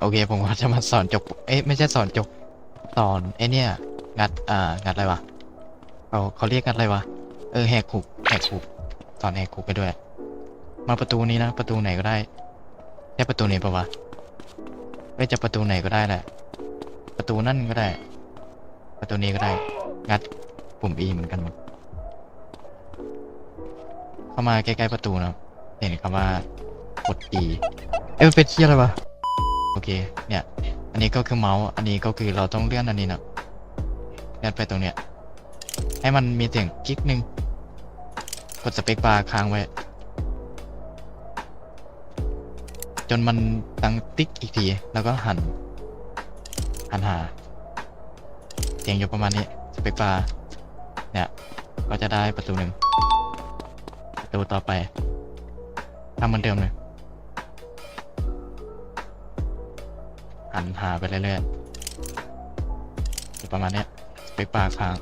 โอเค ผมก็จะมาสอนจบ เอ๊ะไม่ใช่สอนจบ สอนไอ้เนี่ย งัด อ่า งัดอะไรวะเขาเขาเรียกงัดอะไรวะ เออแหกคุกแหกคุกสอนแหกคุกไปด้วย มาประตูนี้นะ ประตูไหนก็ได้ แค่ประตูนี้ปะวะไม่จะประตูไหนก็ได้แหละ ประตูนั่นก็ได้ ประตูนี้ก็ได้ งัดปุ่ม E เหมือนกันหมด เข้ามาใกล้ๆประตูนะ เห็นคำว่า กด E เอ้ยมันเป็นที่อะไรวะ เคเนี่ย อันนี้ก็คือเมาส์อันนี้ก็คือเราต้องเลื่อนอันนี้นะเลื่อนไปตรงเนี้ยให้มันมีเสียงกิ๊กหนึ่งกดสเปคบาร์ค้างไว้ จนมันดังติ๊กอีกที แล้วก็หัน หันหา เสียงอยู่ประมาณนี้สเปคบาร์เนี่ยก็จะได้ประตูหนึ่งประตูต่อไปทำเหมือนเดิมเลย หันหาไปเรื่อยๆอยู่ประมาณเนี้ยสเปคบาร์ค้าง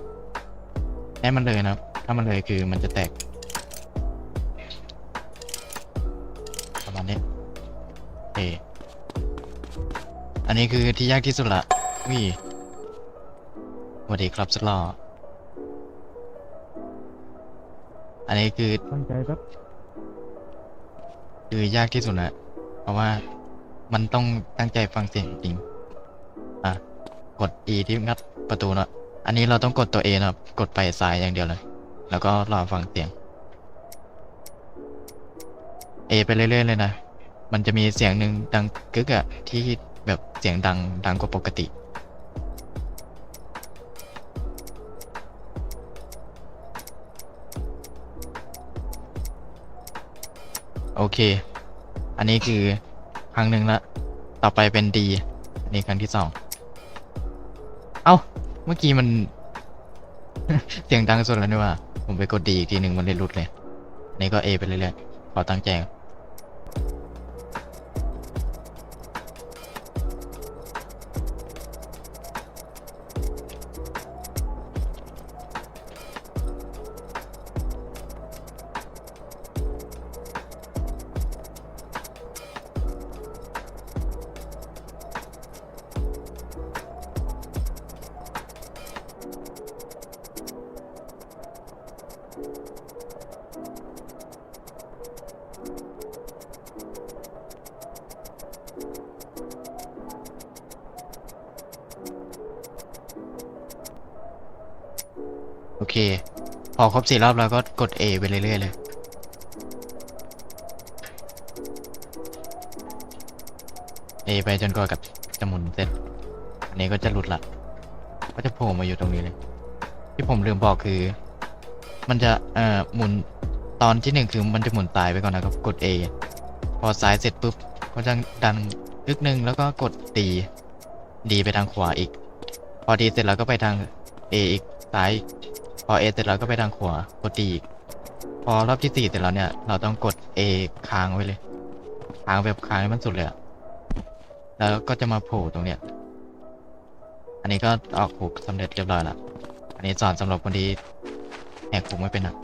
ให้มันเลยนะครับ ถ้ามันเลยคือมันจะแตก ประมาณนี้โอเคอันนี้คือที่ยากที่สุดละวิสวัสดีครับสุดหล่ออันนี้คือตั้งใจแป๊บคือยากที่สุดนะเพราะว่า มันต้องตั้งใจฟังเสียงจริง อะ กด E ที่งัดประตูเนอะอันนี้เราต้องกดตัว A นะครับ กดไปซ้ายอย่างเดียวเลย แล้วก็รอฟังเสียง A ไปเรื่อยๆเลยนะ มันจะมีเสียงหนึ่งดังกึกอะที่แบบเสียงดังดังกว่าปกติ โอเค อันนี้คือ ครั้งหนึ่งละ ต่อไปเป็นดีอันนี้ครั้งที่สอง เอ้า เมื่อกี้มัน เสียงดังสุดแล้วนี่ว่า ผมไปกดดีอีกทีหนึ่งมันเลยหลุดเลย นี่ก็เอไปเรื่อยๆ ขอตั้งใจครับ โอเค พอครบสี่รอบแล้วก็กด A ไปเรื่อยๆเลย A ไปจนกว่ากับจะหมุนเสร็จ อันนี้ก็จะหลุดละก็จะโผล่มาอยู่ตรงนี้เลย ที่ผมลืมบอกคือ มันจะเอ่อหมุนตอนที่หนึ่งคือมันจะหมุนตายไปก่อนนะครับ กด A พอซ้ายเสร็จปุ๊บก็จะดันลึกหนึ่งแล้วก็กด D D ไปทางขวาอีก พอ D เสร็จแล้วก็ไปทาง A อีกซ้ายอีก พอ A เสร็จแล้วก็ไปทางขวากด D อีก พอรอบที่สี่เสร็จแล้วเนี่ย เราต้องกด A ค้างไว้เลย ค้างแบบค้างให้มันสุดเลยอะแล้วก็จะมาโผล่ตรงเนี้ย อันนี้ก็ออกหุกสำเร็จเรียบร้อยละ อันนี้สอนสำหรับคนที่แหกหุกไม่เป็นอะ